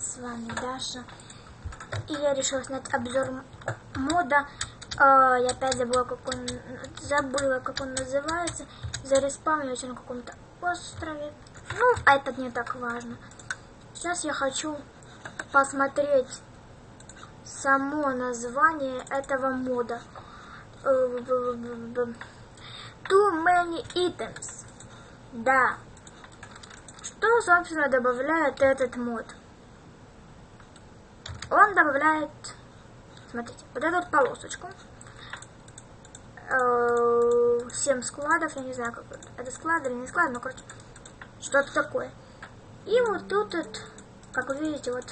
С вами Даша. И я решила снять обзор мода. А, я опять забыла, как он забыла, как он называется. Зареспавнилась на каком-то острове. Ну, а это не так важно. Сейчас я хочу посмотреть само название этого мода. Too many items. Да. Что, собственно, добавляет этот мод? Он добавляет, смотрите, вот эту вот полосочку. 7 складов, я не знаю, как это склад или не склад, но, короче, что-то такое. И вот тут, вот, как вы видите, вот,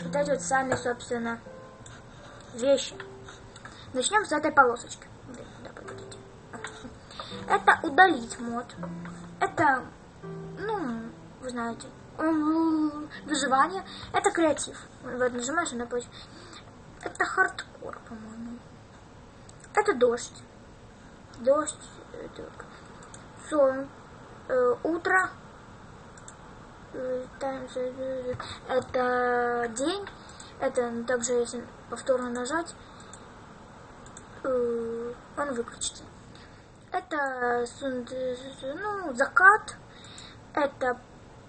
вот эти вот сами, собственно, вещи. Начнем с этой полосочки. Это удалить мод. Это, ну, вы знаете, выживание. Это креатив. Вот нажимаешь на почву. Это хардкор, по-моему. Это дождь. Дождь. Это сон. Э, утро. Э, это день. Это также, если повторно нажать, э, он выключится. Это ну, закат, это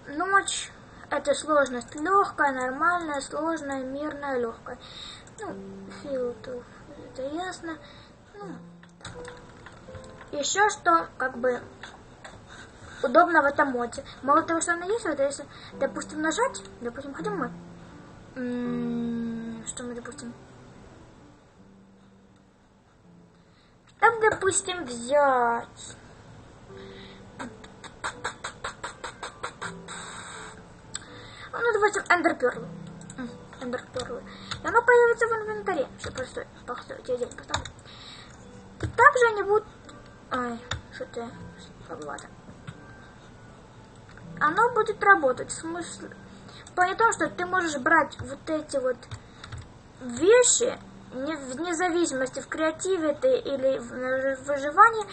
ночь, это сложность легкая, нормальная, сложная, мирная, легкая. Ну, филтов, это ясно. Ну, еще что, как бы, удобно в этом моде. Мало того, что она есть, вот если, допустим, нажать, допустим, хотим мы, что мы, допустим, так, допустим, взять ну, допустим, Pearl. Ender Pearl. И оно появится в инвентаре. Все, просто постойте, я здесь поставлю. И также они будут... Ай, что ты слабовато. Оно будет работать. В смысле... В плане том, что ты можешь брать вот эти вот вещи, не, вне зависимости, в креативе ты или в выживании,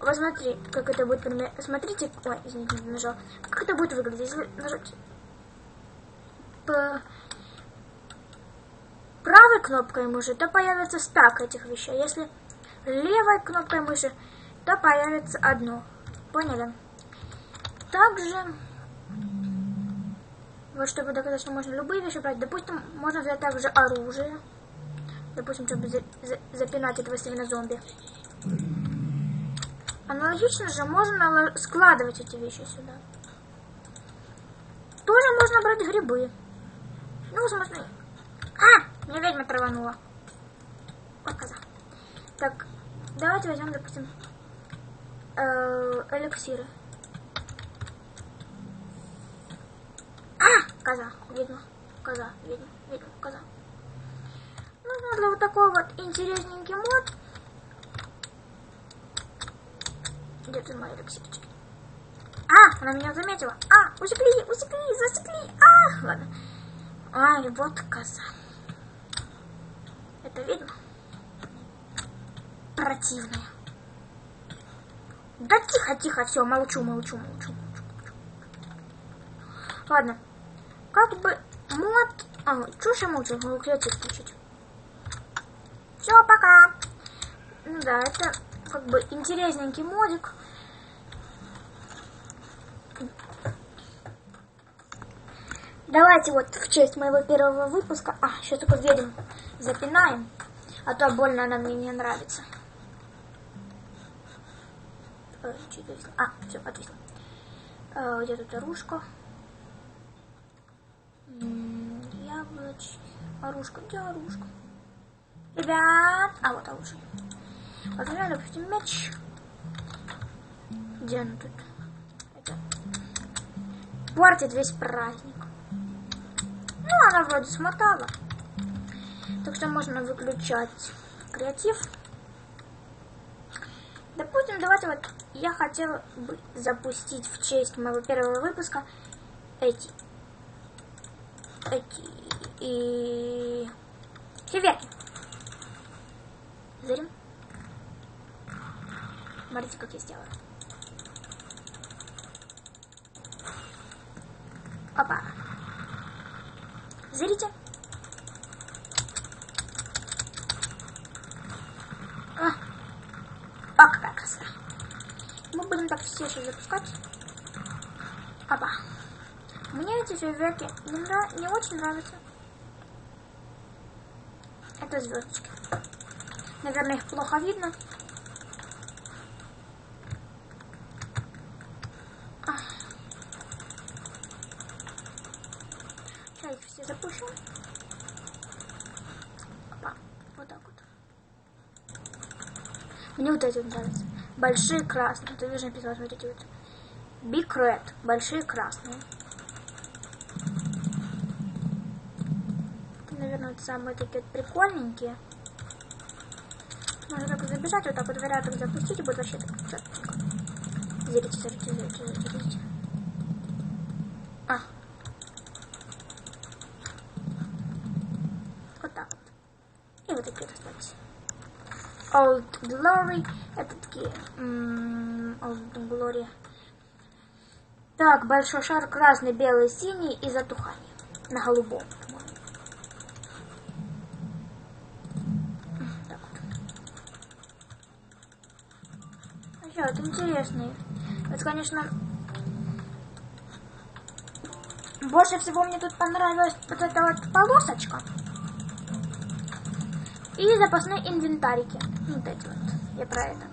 вот смотри, как это будет, смотрите, ой, извините, нажал, как это будет выглядеть, если нажать правой кнопкой мыши, то появится стак этих вещей. Если левой кнопкой мыши, то появится одно. Поняли? Также, вот чтобы доказать, что можно любые вещи брать, допустим, можно взять также оружие. Допустим, чтобы за, за, запинать этого Стивена зомби. Аналогично же можно складывать эти вещи сюда. Тоже можно брать грибы. Ну, возможно... А! Меня ведьма траванула. Вот коза. Так, давайте возьмем, допустим, э, эликсиры. А! Коза, ведьма, коза, ведьма, ведьма, коза. Ну, для вот такой вот интересненький мод. Где тут мои эликсирчики? А, она меня заметила. А, усекли, усекли, засекли. А, ладно. Ай, вот коза. Это видно? Противная. Да тихо, тихо, все, молчу, молчу, молчу. Ладно. Как бы мод... А, что я молчу? Могу креатив включить. Все, пока. Ну да, это как бы интересненький модик. Давайте вот в честь моего первого выпуска... А, сейчас только ведьм запинаем, а то больно она мне не нравится. Э, а, все, отвисла. Э, где тут оружка? Яблочки. Оружка, где оружка? Ребят! А, вот оружие. Возьмем, допустим, меч. Где он тут? Это. Портит весь праздник. Ну, она вроде смотала. Так что можно выключать креатив. Допустим, давайте вот я хотела бы запустить в честь моего первого выпуска эти. Эти. И... Фейерверки. Зарим. Смотрите, как я сделала. Опа. Зрите. А, а какая красота. Мы будем так все еще запускать. Опа. Мне эти фейерверки не, нрав... не очень нравятся. Это звездочки. Наверное, их плохо видно. А. Сейчас их все запущу. Опа. Вот так вот. Мне вот эти нравятся. Большие красные. Ты видишь, написано, смотрите вот. Big Red. Большие красные. Это, наверное, вот самые такие вот прикольненькие. Можно так забежать, вот так вот дверя так запустить, и будет вообще так четко. Зрите, зрите, зрите, зрите. А. Вот так вот. И вот такие. Old Glory. Это такие... м, Old Glory. Так, большой шар, красный, белый, синий и затухание. На голубом, вот. А это интересный. Это, конечно... Больше всего мне тут понравилась вот эта вот полосочка. И запасные инвентарики. Вот эти вот. Я про это.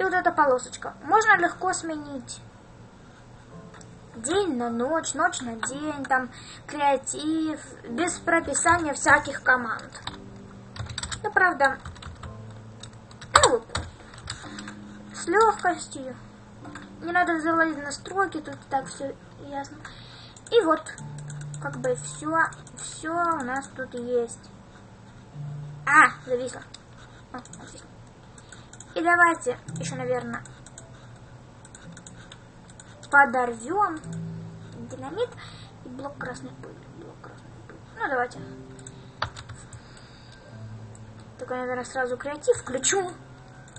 И вот эта полосочка. Можно легко сменить день на ночь, ночь на день, там креатив, без прописания всяких команд. Ну, правда, ну, с легкостью. Не надо залазить в настройки, тут так все ясно. И вот, как бы все, все у нас тут есть. А, зависло. А. И давайте еще, наверное, подорвем динамит и блок красной пыли. Блок красной пыли. Ну, давайте. Только, наверное, сразу креатив включу.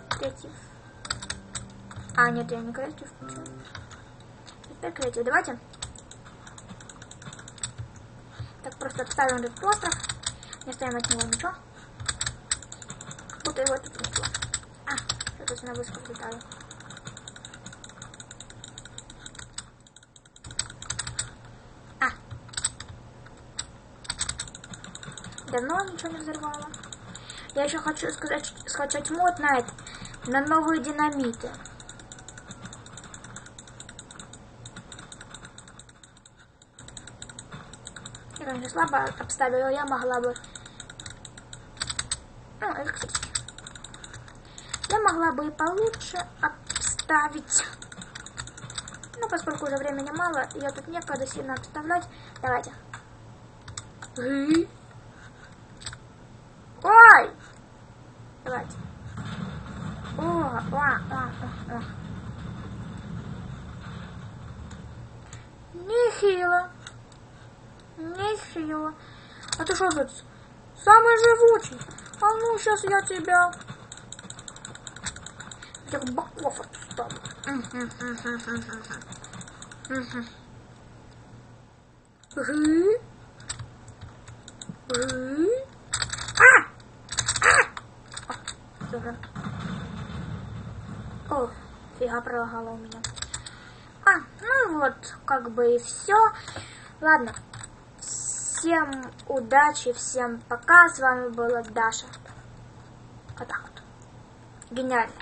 Креатив. А, нет, я не креатив включу. Теперь креатив. Давайте. Так, просто отставим этот остров. Не ставим от него ничего. Будто его тут было. А, что-то на высоко летаю. А. Давно ничего не взорвала. Я еще хочу сказать, скачать мод на это, на новые динамиты. Я, конечно, слабо обставила, я могла бы... Ну, электричество. Я могла бы и получше обставить. Но поскольку уже времени мало, я тут некогда сильно обставлять. Давайте. Ой! Давайте. О, о, о, о, о. Нехило. Нехило. А ты что тут? Самый живучий. А ну, сейчас я тебя... О, супер. О, фига пролагала у меня. А, ну вот, как бы и все. Ладно. Всем удачи, всем пока. С вами была Даша. Вот так вот. Гениально.